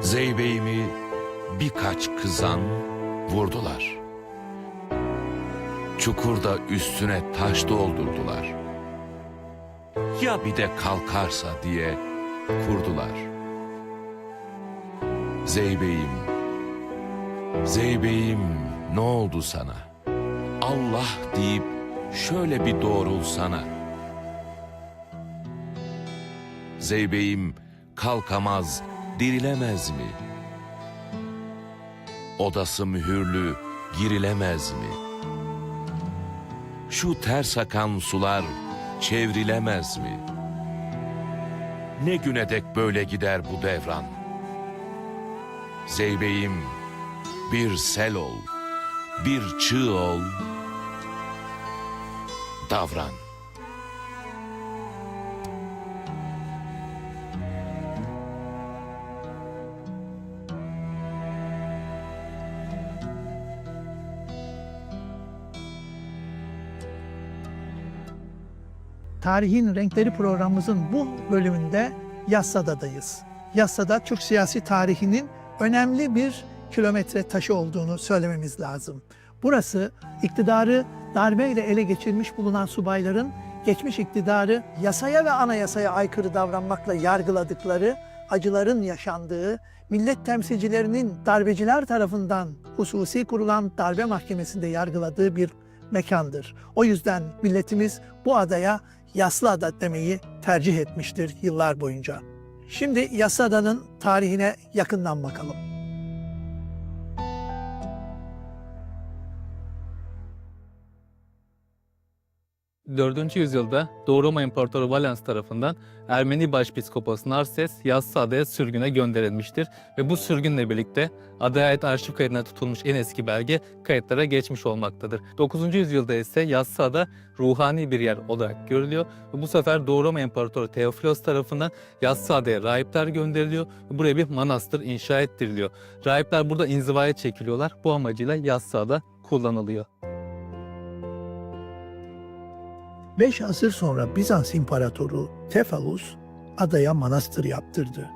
Zeybeğimi birkaç kızan vurdular. Çukurda üstüne taş doldurdular. Ya bir de kalkarsa diye kurdular. Zeybeğim, Zeybeğim ne oldu sana? Allah deyip şöyle bir doğrulsana. Zeybeğim kalkamaz, dirilemez mi? Odası mühürlü, girilemez mi? Şu ters akan sular çevrilemez mi? Ne güne dek böyle gider bu devran? Zeybeğim bir sel ol, bir çığ ol, davran. Tarihin Renkleri programımızın bu bölümünde Yassıada'dayız. Yassıada Türk siyasi tarihinin önemli bir kilometre taşı olduğunu söylememiz lazım. Burası iktidarı darbeyle ele geçirmiş bulunan subayların geçmiş iktidarı yasaya ve anayasaya aykırı davranmakla yargıladıkları, acıların yaşandığı, millet temsilcilerinin darbeciler tarafından hususi kurulan darbe mahkemesinde yargıladığı bir mekandır. O yüzden milletimiz bu adaya Yassıada demeyi tercih etmiştir yıllar boyunca. Şimdi Yassıada'nın tarihine yakından bakalım. 4. yüzyılda Doğu Roma İmparatoru Valens tarafından Ermeni Başpiskopos Narses Yassıada'ya sürgüne gönderilmiştir ve bu sürgünle birlikte adaya ait arşiv kayıtlarına tutulmuş en eski belge kayıtlara geçmiş olmaktadır. 9. yüzyılda ise Yassıada ruhani bir yer olarak görülüyor ve bu sefer Doğu Roma İmparatoru Teofilos tarafından Yassıada'ya rahipler gönderiliyor ve buraya bir manastır inşa ettiriliyor. Rahipler burada inzivaya çekiliyorlar. Bu amacıyla Yassıada kullanılıyor. 5 asır sonra Bizans İmparatoru Tefalus adaya manastır yaptırdı.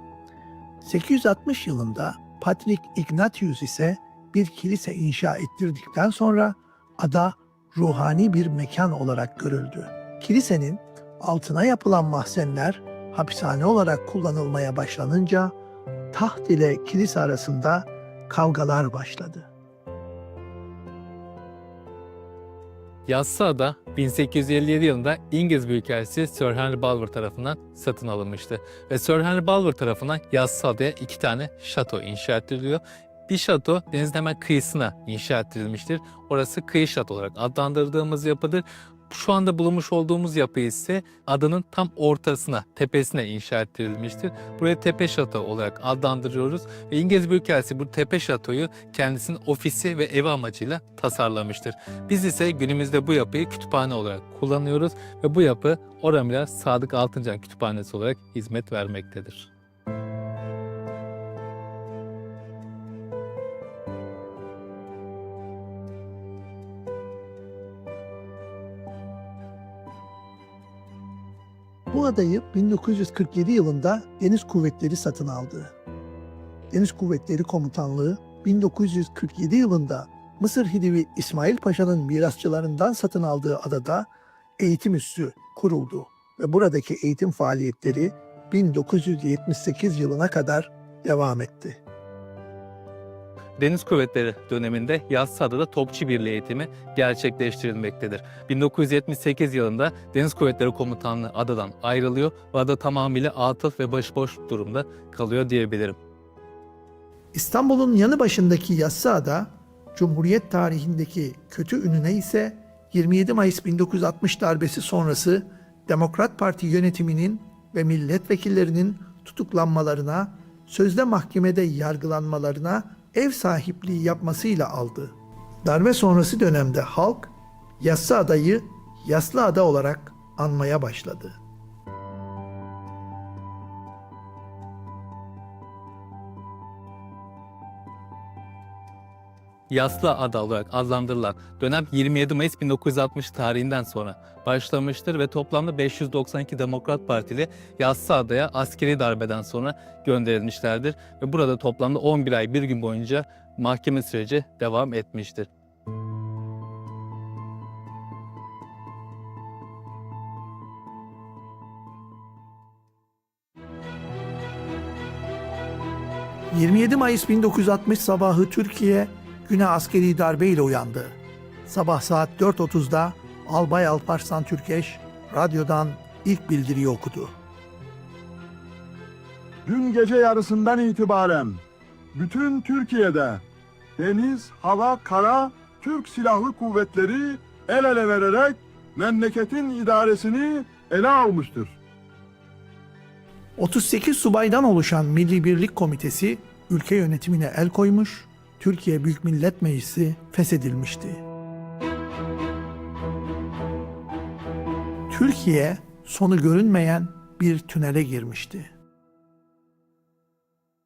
860 yılında Patrik Ignatius ise bir kilise inşa ettirdikten sonra ada ruhani bir mekan olarak görüldü. Kilisenin altına yapılan mahzenler hapishane olarak kullanılmaya başlanınca taht ile kilise arasında kavgalar başladı. Yassıada 1857 yılında İngiliz Büyükelçisi Sir Henry Balfour tarafından satın alınmıştı. Ve Sir Henry Balfour tarafından Yassıada'ya iki tane şato inşa ettiriliyor. Bir şato denizin hemen kıyısına inşa ettirilmiştir. Orası kıyı şato olarak adlandırdığımız yapıdır. Şu anda bulunmuş olduğumuz yapı ise adanın tam ortasına, tepesine inşa ettirilmiştir. Buraya tepe şato olarak adlandırıyoruz. Ve İngiliz Büyükelçisi bu tepe şatoyu kendisinin ofisi ve evi amacıyla tasarlamıştır. Biz ise günümüzde bu yapıyı kütüphane olarak kullanıyoruz ve bu yapı Oramila Sadık Altıncan Kütüphanesi olarak hizmet vermektedir. Bu adayı 1947 yılında Deniz Kuvvetleri satın aldı. Deniz Kuvvetleri Komutanlığı 1947 yılında Mısır Hidivi İsmail Paşa'nın mirasçılarından satın aldığı adada eğitim üssü kuruldu ve buradaki eğitim faaliyetleri 1978 yılına kadar devam etti. Deniz Kuvvetleri döneminde Yassıada'da topçu birliği eğitimi gerçekleştirilmektedir. 1978 yılında Deniz Kuvvetleri Komutanlığı adadan ayrılıyor ve ada tamamıyla atıl ve başıboş durumda kalıyor diyebilirim. İstanbul'un yanı başındaki Yassıada, Cumhuriyet tarihindeki kötü ününe ise 27 Mayıs 1960 darbesi sonrası Demokrat Parti yönetiminin ve milletvekillerinin tutuklanmalarına, sözde mahkemede yargılanmalarına ev sahipliği yapmasıyla aldı. Darbe sonrası dönemde halk Yassıada'yı Yaslıada olarak anmaya başladı. Yaslı adı olarak adlandırılan dönem 27 Mayıs 1960 tarihinden sonra başlamıştır ve toplamda 592 Demokrat Partili Yassı Adaya askeri darbeden sonra gönderilmişlerdir ve burada toplamda 11 ay bir gün boyunca mahkeme süreci devam etmiştir. Hı. 27 Mayıs 1960 sabahı Türkiye güne askeri darbe ile uyandı. Sabah saat 4.30'da Albay Alparslan Türkeş radyodan ilk bildiriyi okudu. Dün gece yarısından itibaren bütün Türkiye'de deniz, hava, kara Türk Silahlı Kuvvetleri el ele vererek memleketin idaresini ele almıştır. 38 subaydan oluşan Milli Birlik Komitesi ülke yönetimine el koymuş, Türkiye Büyük Millet Meclisi feshedilmişti. Türkiye sonu görünmeyen bir tünele girmişti.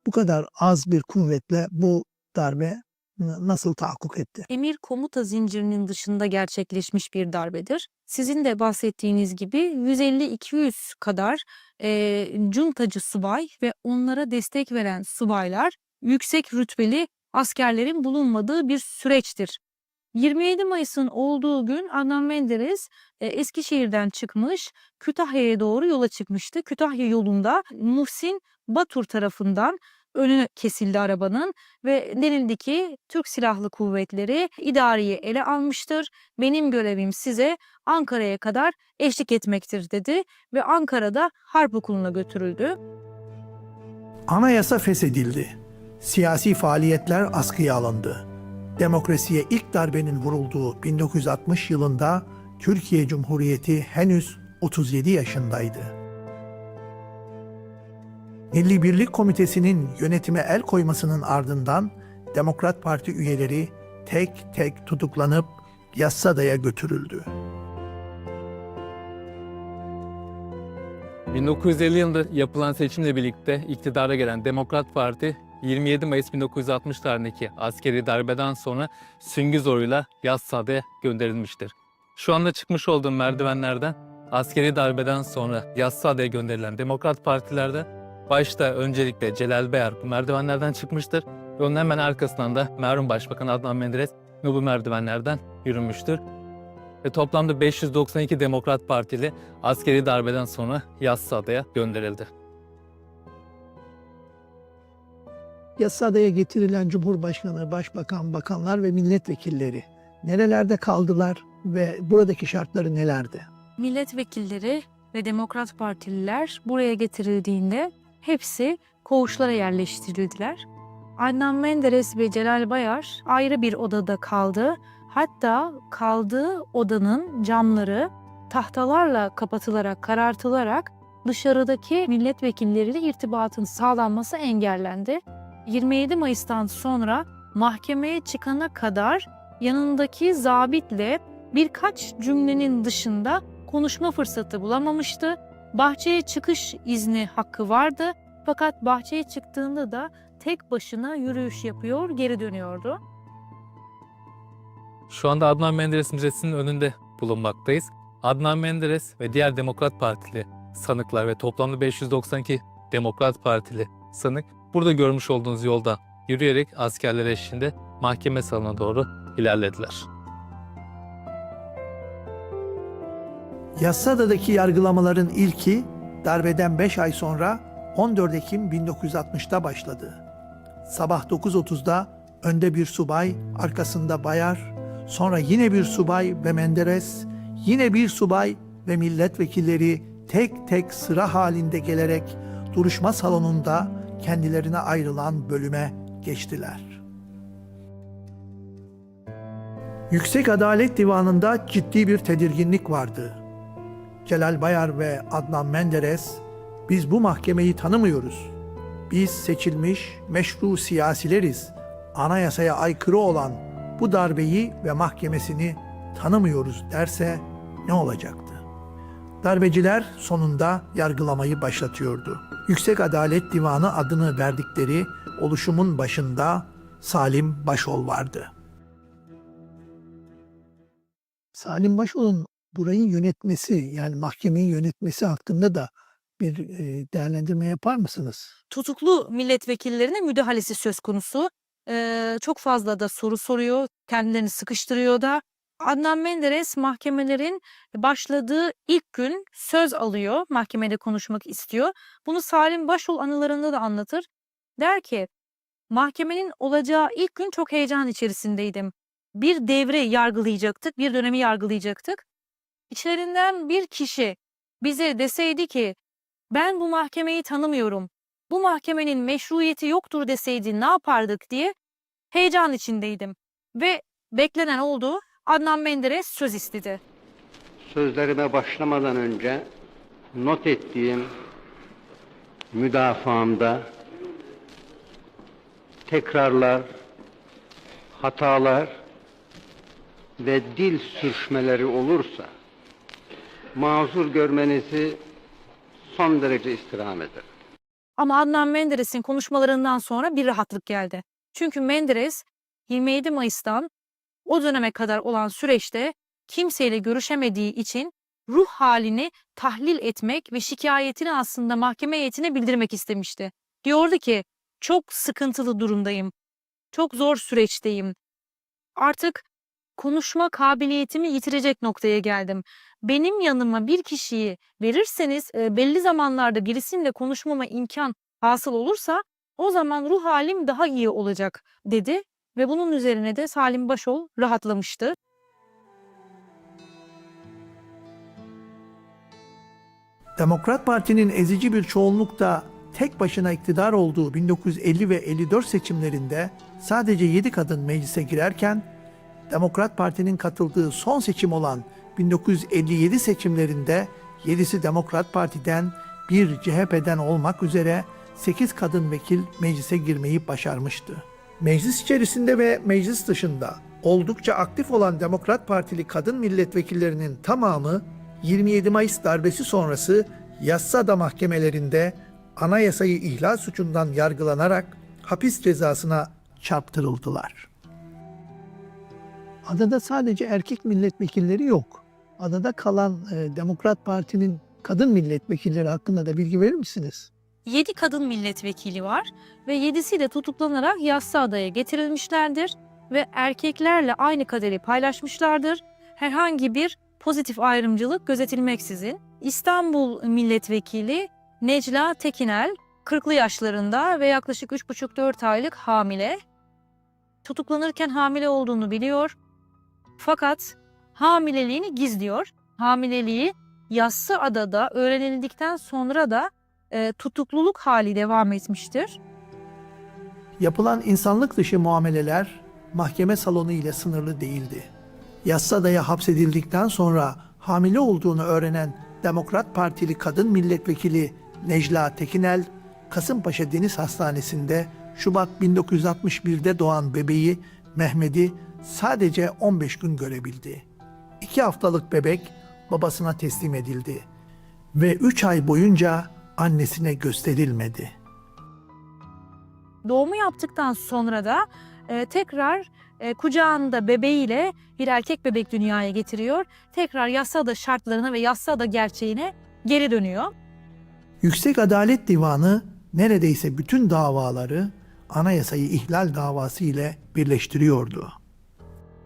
Bu kadar az bir kuvvetle bu darbe nasıl tahakkuk etti? emir komuta zincirinin dışında gerçekleşmiş bir darbedir. Sizin de bahsettiğiniz gibi 150-200 kadar e, cuntacı subay ve onlara destek veren subaylar yüksek rütbeli askerlerin bulunmadığı bir süreçtir. 27 Mayıs'ın olduğu gün Adnan Menderes e, Eskişehir'den çıkmış, Kütahya'ya doğru yola çıkmıştı. Kütahya yolunda Muhsin Batur tarafından önü kesildi arabanın ve denildi ki Türk Silahlı Kuvvetleri idareyi ele almıştır. Benim görevim size Ankara'ya kadar eşlik etmektir dedi ve Ankara'da harp okuluna götürüldü. Anayasa feshedildi. Siyasi faaliyetler askıya alındı. Demokrasiye ilk darbenin vurulduğu 1960 yılında Türkiye Cumhuriyeti henüz 37 yaşındaydı. Milli Birlik Komitesi'nin yönetime el koymasının ardından Demokrat Parti üyeleri tek tek tutuklanıp Yassada'ya götürüldü. 1950 yılında yapılan seçimle birlikte iktidara gelen Demokrat Parti 27 Mayıs 1960 tarihindeki askeri darbeden sonra süngü zoruyla Yassıada'ya gönderilmiştir. Şu anda çıkmış olduğum merdivenlerden askeri darbeden sonra Yassıada'ya gönderilen Demokrat Partilerde başta öncelikle Celal Bayar bu merdivenlerden çıkmıştır ve onun hemen arkasından da merhum Başbakan Adnan Menderes bu merdivenlerden yürümüştür. Ve toplamda 592 Demokrat Partili askeri darbeden sonra Yassıada'ya gönderildi. Yassada'ya getirilen Cumhurbaşkanı, Başbakan, bakanlar ve milletvekilleri nerelerde kaldılar ve buradaki şartları nelerdi? Milletvekilleri ve Demokrat Partililer buraya getirildiğinde hepsi koğuşlara yerleştirildiler. Adnan Menderes ve Celal Bayar ayrı bir odada kaldı. Hatta kaldığı odanın camları tahtalarla kapatılarak, karartılarak dışarıdaki milletvekilleriyle irtibatın sağlanması engellendi. 27 Mayıs'tan sonra mahkemeye çıkana kadar yanındaki zabitle birkaç cümlenin dışında konuşma fırsatı bulamamıştı. Bahçeye çıkış izni hakkı vardı fakat bahçeye çıktığında da tek başına yürüyüş yapıyor, geri dönüyordu. Şu anda Adnan Menderes Müzesi'nin önünde bulunmaktayız. Adnan Menderes ve diğer Demokrat Partili sanıklar ve toplamda 592 Demokrat Partili sanık burada görmüş olduğunuz yolda yürüyerek askerler eşliğinde mahkeme salonuna doğru ilerlediler. Yassada'daki yargılamaların ilki darbeden 5 ay sonra 14 Ekim 1960'da başladı. Sabah 9.30'da önde bir subay, arkasında bayar, sonra yine bir subay ve Menderes, yine bir subay ve milletvekilleri tek tek sıra halinde gelerek duruşma salonunda kendilerine ayrılan bölüme geçtiler. Yüksek Adalet Divanı'nda ciddi bir tedirginlik vardı. Celal Bayar ve Adnan Menderes, biz bu mahkemeyi tanımıyoruz. Biz seçilmiş meşru siyasileriz. Anayasaya aykırı olan bu darbeyi ve mahkemesini tanımıyoruz derse ne olacaktı? Darbeciler sonunda yargılamayı başlatıyordu. Yüksek Adalet Divanı adını verdikleri oluşumun başında Salim Başol vardı. Salim Başol'un burayı yönetmesi yani mahkemeyi yönetmesi hakkında da bir e, değerlendirme yapar mısınız? Tutuklu milletvekillerine müdahalesi söz konusu. Ee, çok fazla da soru soruyor, kendilerini sıkıştırıyor da. Adnan Menderes mahkemelerin başladığı ilk gün söz alıyor, mahkemede konuşmak istiyor. Bunu Salim Başol anılarında da anlatır. Der ki, mahkemenin olacağı ilk gün çok heyecan içerisindeydim. Bir devre yargılayacaktık, bir dönemi yargılayacaktık. İçlerinden bir kişi bize deseydi ki, ben bu mahkemeyi tanımıyorum bu mahkemenin meşruiyeti yoktur deseydi ne yapardık diye heyecan içindeydim. Ve beklenen oldu. Adnan Menderes söz istedi. Sözlerime başlamadan önce not ettiğim müdafaamda tekrarlar, hatalar ve dil sürçmeleri olursa mazur görmenizi son derece istirham ederim. Ama Adnan Menderes'in konuşmalarından sonra bir rahatlık geldi. Çünkü Menderes 27 Mayıs'tan o döneme kadar olan süreçte kimseyle görüşemediği için ruh halini tahlil etmek ve şikayetini aslında mahkeme heyetine bildirmek istemişti. Diyordu ki çok sıkıntılı durumdayım. Çok zor süreçteyim. Artık konuşma kabiliyetimi yitirecek noktaya geldim. Benim yanıma bir kişiyi verirseniz e, belli zamanlarda birisiyle konuşmama imkan hasıl olursa o zaman ruh halim daha iyi olacak dedi ve bunun üzerine de Salim Başol rahatlamıştı. Demokrat Parti'nin ezici bir çoğunlukta tek başına iktidar olduğu 1950 ve 54 seçimlerinde sadece 7 kadın meclise girerken Demokrat Parti'nin katıldığı son seçim olan 1957 seçimlerinde 7'si Demokrat Parti'den, bir CHP'den olmak üzere 8 kadın vekil meclise girmeyi başarmıştı. Meclis içerisinde ve meclis dışında oldukça aktif olan Demokrat Partili kadın milletvekillerinin tamamı 27 Mayıs darbesi sonrası Yassada mahkemelerinde anayasayı ihlal suçundan yargılanarak hapis cezasına çarptırıldılar. Adada sadece erkek milletvekilleri yok. Adada kalan e, Demokrat Parti'nin kadın milletvekilleri hakkında da bilgi verir misiniz? 7 kadın milletvekili var ve 7'si de tutuklanarak Yassıada'ya getirilmişlerdir ve erkeklerle aynı kaderi paylaşmışlardır. Herhangi bir pozitif ayrımcılık gözetilmeksizin. İstanbul milletvekili Necla Tekinel 40'lı yaşlarında ve yaklaşık 3,5-4 aylık hamile. Tutuklanırken hamile olduğunu biliyor. Fakat hamileliğini gizliyor. Hamileliği Yassıada'da öğrenildikten sonra da e, tutukluluk hali devam etmiştir. Yapılan insanlık dışı muameleler mahkeme salonu ile sınırlı değildi. Yassada'ya hapsedildikten sonra hamile olduğunu öğrenen Demokrat Partili kadın milletvekili Necla Tekinel, Kasımpaşa Deniz Hastanesi'nde Şubat 1961'de doğan bebeği Mehmet'i sadece 15 gün görebildi. İki haftalık bebek babasına teslim edildi ve 3 ay boyunca annesine gösterilmedi. Doğumu yaptıktan sonra da e, tekrar e, kucağında bebeğiyle bir erkek bebek dünyaya getiriyor. Tekrar Yassıada şartlarına ve Yassıada gerçeğine geri dönüyor. Yüksek Adalet Divanı neredeyse bütün davaları anayasayı ihlal davası ile birleştiriyordu.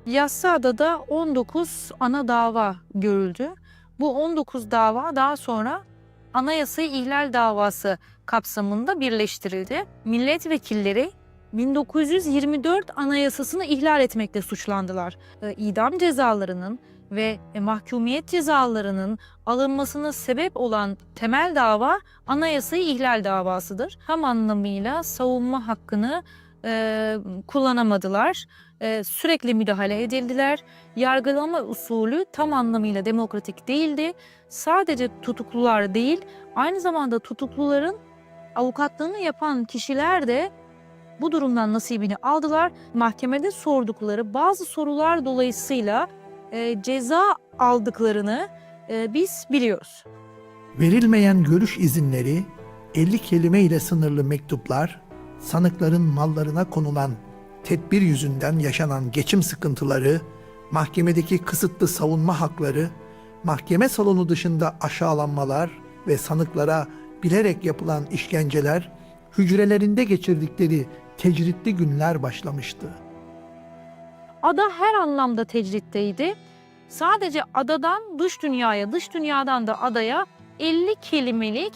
Yassıada'da 19 ana dava görüldü. Bu 19 dava daha sonra anayasayı ihlal davası kapsamında birleştirildi. Milletvekilleri 1924 anayasasını ihlal etmekle suçlandılar. E, İdam cezalarının ve mahkumiyet cezalarının alınmasına sebep olan temel dava anayasayı ihlal davasıdır. Tam anlamıyla savunma hakkını e, kullanamadılar. E, sürekli müdahale edildiler. Yargılama usulü tam anlamıyla demokratik değildi. Sadece tutuklular değil, aynı zamanda tutukluların avukatlığını yapan kişiler de bu durumdan nasibini aldılar. Mahkemede sordukları bazı sorular dolayısıyla e, ceza aldıklarını e, biz biliyoruz. Verilmeyen görüş izinleri, 50 kelime ile sınırlı mektuplar, sanıkların mallarına konulan tedbir yüzünden yaşanan geçim sıkıntıları, mahkemedeki kısıtlı savunma hakları, mahkeme salonu dışında aşağılanmalar ve sanıklara bilerek yapılan işkenceler, hücrelerinde geçirdikleri tecritli günler başlamıştı. Ada her anlamda tecritteydi. Sadece adadan dış dünyaya, dış dünyadan da adaya 50 kelimelik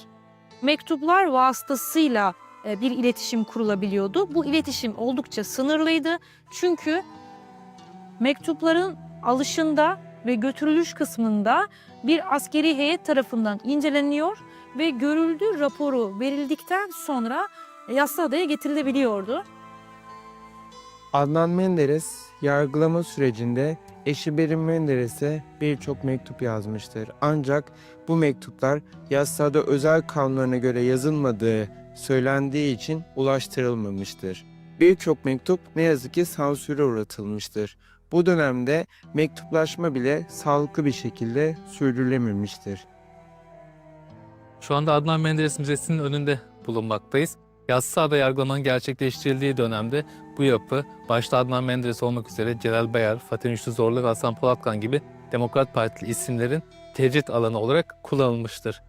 mektuplar vasıtasıyla bir iletişim kurulabiliyordu. Bu iletişim oldukça sınırlıydı. Çünkü mektupların alışında ve götürülüş kısmında bir askeri heyet tarafından inceleniyor ve görüldüğü raporu verildikten sonra Yassıada'ya getirilebiliyordu. Adnan Menderes yargılama sürecinde eşi Berin Menderes'e birçok mektup yazmıştır. Ancak bu mektuplar yasada özel kanunlarına göre yazılmadığı söylendiği için ulaştırılmamıştır. Birçok mektup ne yazık ki sansüre uğratılmıştır. Bu dönemde mektuplaşma bile sağlıklı bir şekilde sürdürülememiştir. Şu anda Adnan Menderes Müzesi'nin önünde bulunmaktayız. Yassıada yargılamanın gerçekleştirildiği dönemde bu yapı başta Adnan Menderes olmak üzere Celal Bayar, Fatih Üçlü Zorlu ve Hasan Polatkan gibi Demokrat Partili isimlerin tecrit alanı olarak kullanılmıştır.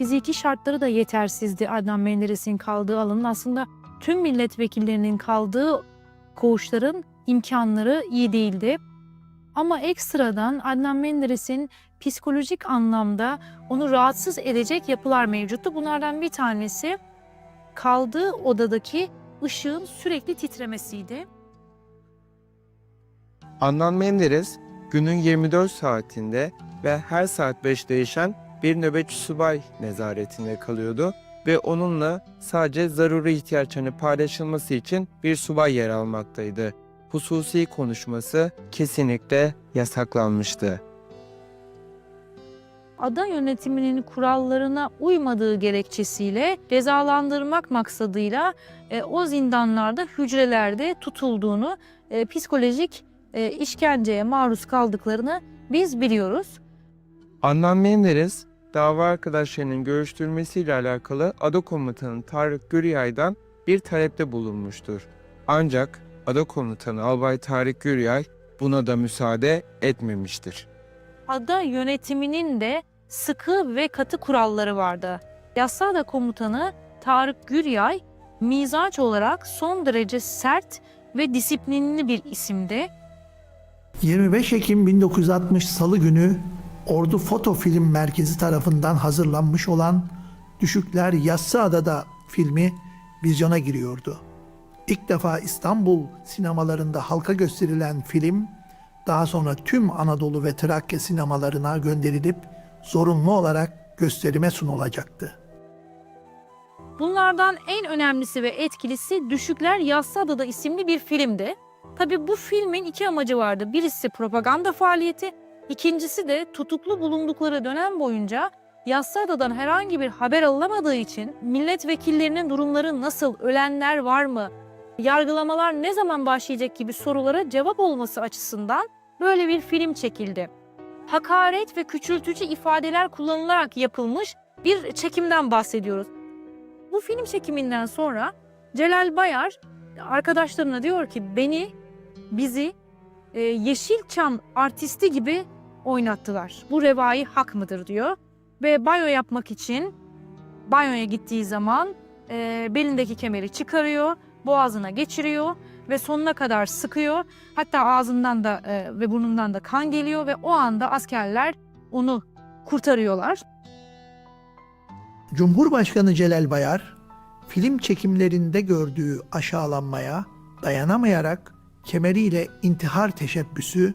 Fiziki şartları da yetersizdi Adnan Menderes'in kaldığı alanın. Aslında tüm milletvekillerinin kaldığı koğuşların imkanları iyi değildi. Ama ekstradan Adnan Menderes'in psikolojik anlamda onu rahatsız edecek yapılar mevcuttu. Bunlardan bir tanesi kaldığı odadaki ışığın sürekli titremesiydi. Adnan Menderes günün 24 saatinde ve her saat 5 değişen bir nöbetçi subay nezaretinde kalıyordu ve onunla sadece zaruri ihtiyaçlarını paylaşılması için bir subay yer almaktaydı. Hususi konuşması kesinlikle yasaklanmıştı. ada yönetiminin kurallarına uymadığı gerekçesiyle cezalandırmak maksadıyla e, o zindanlarda hücrelerde tutulduğunu, e, psikolojik e, işkenceye maruz kaldıklarını biz biliyoruz. Adnan Menderes dava arkadaşlarının görüştürülmesiyle alakalı Ada Komutanı Tarık Güryay'dan bir talepte bulunmuştur. Ancak Ada Komutanı Albay Tarık Güryay buna da müsaade etmemiştir. Ada yönetiminin de sıkı ve katı kuralları vardı. Yassıada komutanı Tarık Güryay mizaç olarak son derece sert ve disiplinli bir isimdi. 25 Ekim 1960 Salı günü Ordu Foto Film Merkezi tarafından hazırlanmış olan Düşükler Yassıada'da filmi vizyona giriyordu. İlk defa İstanbul sinemalarında halka gösterilen film daha sonra tüm Anadolu ve Trakya sinemalarına gönderilip zorunlu olarak gösterime sunulacaktı. Bunlardan en önemlisi ve etkilisi Düşükler Yassıada'da isimli bir filmdi. Tabi bu filmin iki amacı vardı. Birisi propaganda faaliyeti, ikincisi de tutuklu bulundukları dönem boyunca Yassıada'dan herhangi bir haber alınamadığı için milletvekillerinin durumları nasıl, ölenler var mı, yargılamalar ne zaman başlayacak gibi sorulara cevap olması açısından böyle bir film çekildi. Hakaret ve küçültücü ifadeler kullanılarak yapılmış bir çekimden bahsediyoruz. Bu film çekiminden sonra Celal Bayar arkadaşlarına diyor ki beni, bizi e, Yeşilçam artisti gibi oynattılar. Bu revai hak mıdır diyor. Ve banyo yapmak için banyoya gittiği zaman e, belindeki kemeri çıkarıyor, boğazına geçiriyor ve sonuna kadar sıkıyor. Hatta ağzından da e, ve burnundan da kan geliyor ve o anda askerler onu kurtarıyorlar. Cumhurbaşkanı Celal Bayar, film çekimlerinde gördüğü aşağılanmaya dayanamayarak kemeriyle intihar teşebbüsü,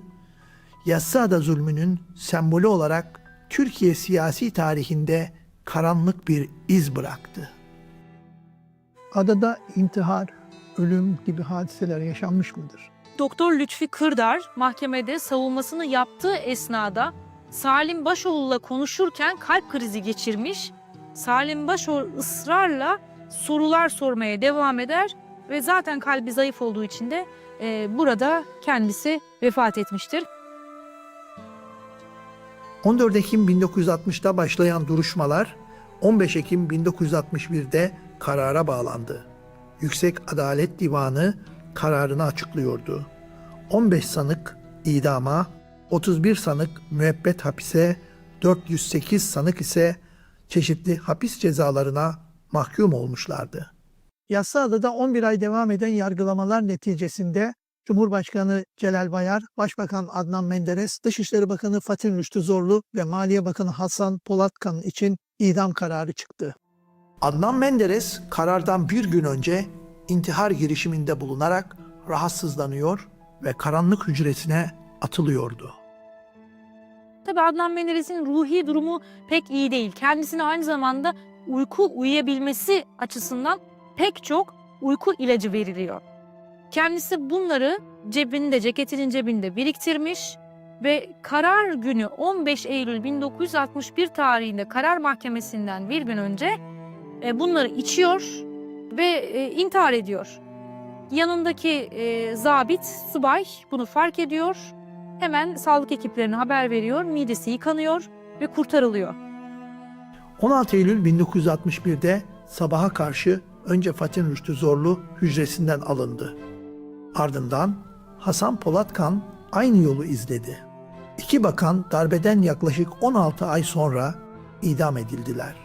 Yassıada zulmünün sembolü olarak Türkiye siyasi tarihinde karanlık bir iz bıraktı. Adada intihar, ölüm gibi hadiseler yaşanmış mıdır? Doktor Lütfi Kırdar mahkemede savunmasını yaptığı esnada Salim Başoğlu'la konuşurken kalp krizi geçirmiş. Salim Başoğlu ısrarla sorular sormaya devam eder ve zaten kalbi zayıf olduğu için de e, burada kendisi vefat etmiştir. 14 Ekim 1960'da başlayan duruşmalar 15 Ekim 1961'de karara bağlandı. Yüksek Adalet Divanı kararını açıklıyordu. 15 sanık idama, 31 sanık müebbet hapise, 408 sanık ise çeşitli hapis cezalarına mahkum olmuşlardı. Yassıada'da 11 ay devam eden yargılamalar neticesinde Cumhurbaşkanı Celal Bayar, Başbakan Adnan Menderes, Dışişleri Bakanı Fatih Rüştü Zorlu ve Maliye Bakanı Hasan Polatkan için idam kararı çıktı. Adnan Menderes karardan bir gün önce intihar girişiminde bulunarak rahatsızlanıyor ve karanlık hücresine atılıyordu. Tabii Adnan Menderes'in ruhi durumu pek iyi değil. Kendisine aynı zamanda uyku uyuyabilmesi açısından pek çok uyku ilacı veriliyor. Kendisi bunları cebinde, ceketinin cebinde biriktirmiş ve karar günü 15 Eylül 1961 tarihinde karar mahkemesinden bir gün önce e, bunları içiyor ve e, intihar ediyor. Yanındaki e, zabit, subay bunu fark ediyor Hemen sağlık ekiplerine haber veriyor, midesi yıkanıyor ve kurtarılıyor. 16 Eylül 1961'de sabaha karşı önce Fatih Rüştü Zorlu hücresinden alındı. Ardından Hasan Polatkan aynı yolu izledi. İki bakan darbeden yaklaşık 16 ay sonra idam edildiler.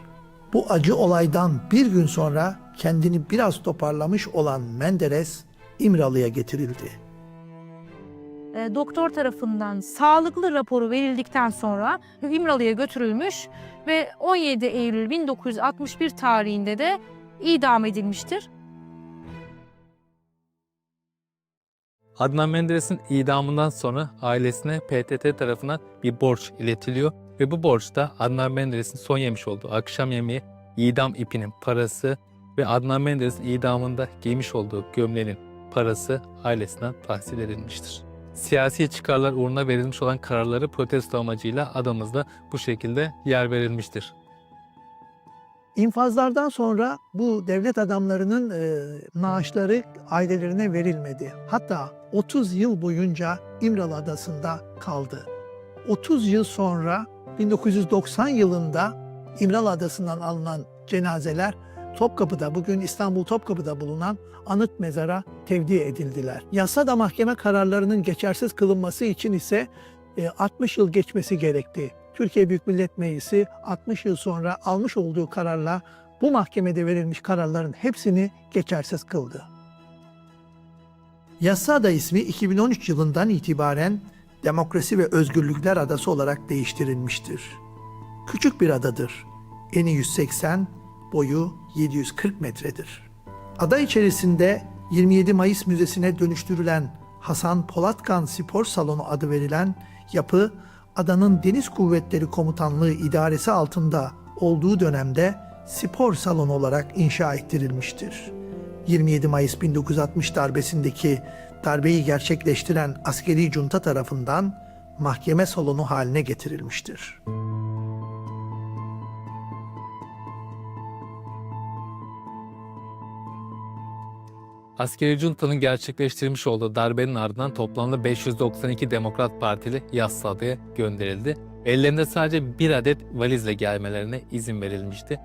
Bu acı olaydan bir gün sonra kendini biraz toparlamış olan Menderes İmralı'ya getirildi. E, doktor tarafından sağlıklı raporu verildikten sonra İmralı'ya götürülmüş ve 17 Eylül 1961 tarihinde de idam edilmiştir. Adnan Menderes'in idamından sonra ailesine PTT tarafından bir borç iletiliyor ve bu borçta Adnan Menderes'in son yemiş olduğu akşam yemeği, idam ipinin parası ve Adnan Menderes'in idamında giymiş olduğu gömleğin parası ailesinden tahsil edilmiştir. Siyasi çıkarlar uğruna verilmiş olan kararları protesto amacıyla adamızda bu şekilde yer verilmiştir. İnfazlardan sonra bu devlet adamlarının e, maaşları ailelerine verilmedi. Hatta 30 yıl boyunca İmralı Adası'nda kaldı. 30 yıl sonra 1990 yılında İmralı Adası'ndan alınan cenazeler Topkapı'da, bugün İstanbul Topkapı'da bulunan anıt mezara tevdi edildiler. Yasada mahkeme kararlarının geçersiz kılınması için ise e, 60 yıl geçmesi gerekti. Türkiye Büyük Millet Meclisi 60 yıl sonra almış olduğu kararla bu mahkemede verilmiş kararların hepsini geçersiz kıldı. Yassada ismi 2013 yılından itibaren Demokrasi ve Özgürlükler Adası olarak değiştirilmiştir. Küçük bir adadır. Eni 180, boyu 740 metredir. Ada içerisinde 27 Mayıs Müzesi'ne dönüştürülen Hasan Polatkan Spor Salonu adı verilen yapı adanın Deniz Kuvvetleri Komutanlığı idaresi altında olduğu dönemde spor salonu olarak inşa ettirilmiştir. 27 Mayıs 1960 darbesindeki darbeyi gerçekleştiren askeri junta tarafından mahkeme salonu haline getirilmiştir. Askeri juntanın gerçekleştirmiş olduğu darbenin ardından toplamda 592 Demokrat Partili Yassıada'ya gönderildi. Ellerinde sadece bir adet valizle gelmelerine izin verilmişti.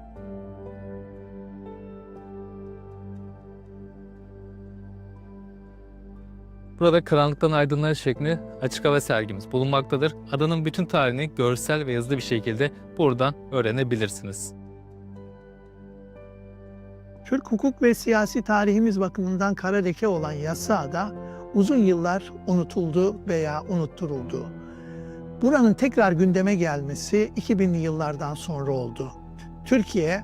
Burada karanlıktan aydınlığa şeklinde açık hava sergimiz bulunmaktadır. Adanın bütün tarihini görsel ve yazılı bir şekilde buradan öğrenebilirsiniz. Türk hukuk ve siyasi tarihimiz bakımından kara leke olan Yassıada uzun yıllar unutuldu veya unutturuldu. Buranın tekrar gündeme gelmesi 2000'li yıllardan sonra oldu. Türkiye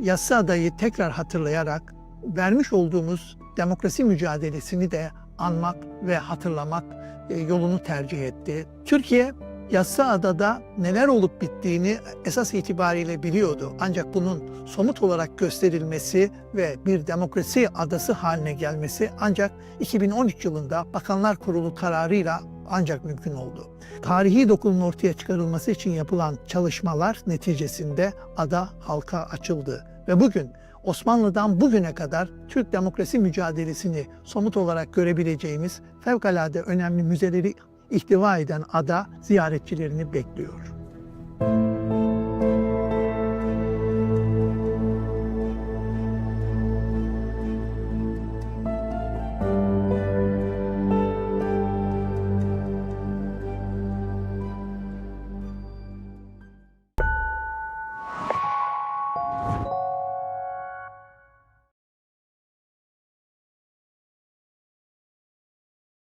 Yassıada'yı tekrar hatırlayarak vermiş olduğumuz demokrasi mücadelesini de anmak ve hatırlamak e, yolunu tercih etti. Türkiye Yassıada'da neler olup bittiğini esas itibariyle biliyordu. Ancak bunun somut olarak gösterilmesi ve bir demokrasi adası haline gelmesi ancak 2013 yılında Bakanlar Kurulu kararıyla ancak mümkün oldu. Tarihi dokunun ortaya çıkarılması için yapılan çalışmalar neticesinde ada halka açıldı ve bugün Osmanlı'dan bugüne kadar Türk demokrasi mücadelesini somut olarak görebileceğimiz fevkalade önemli müzeleri ihtiva eden ada ziyaretçilerini bekliyor.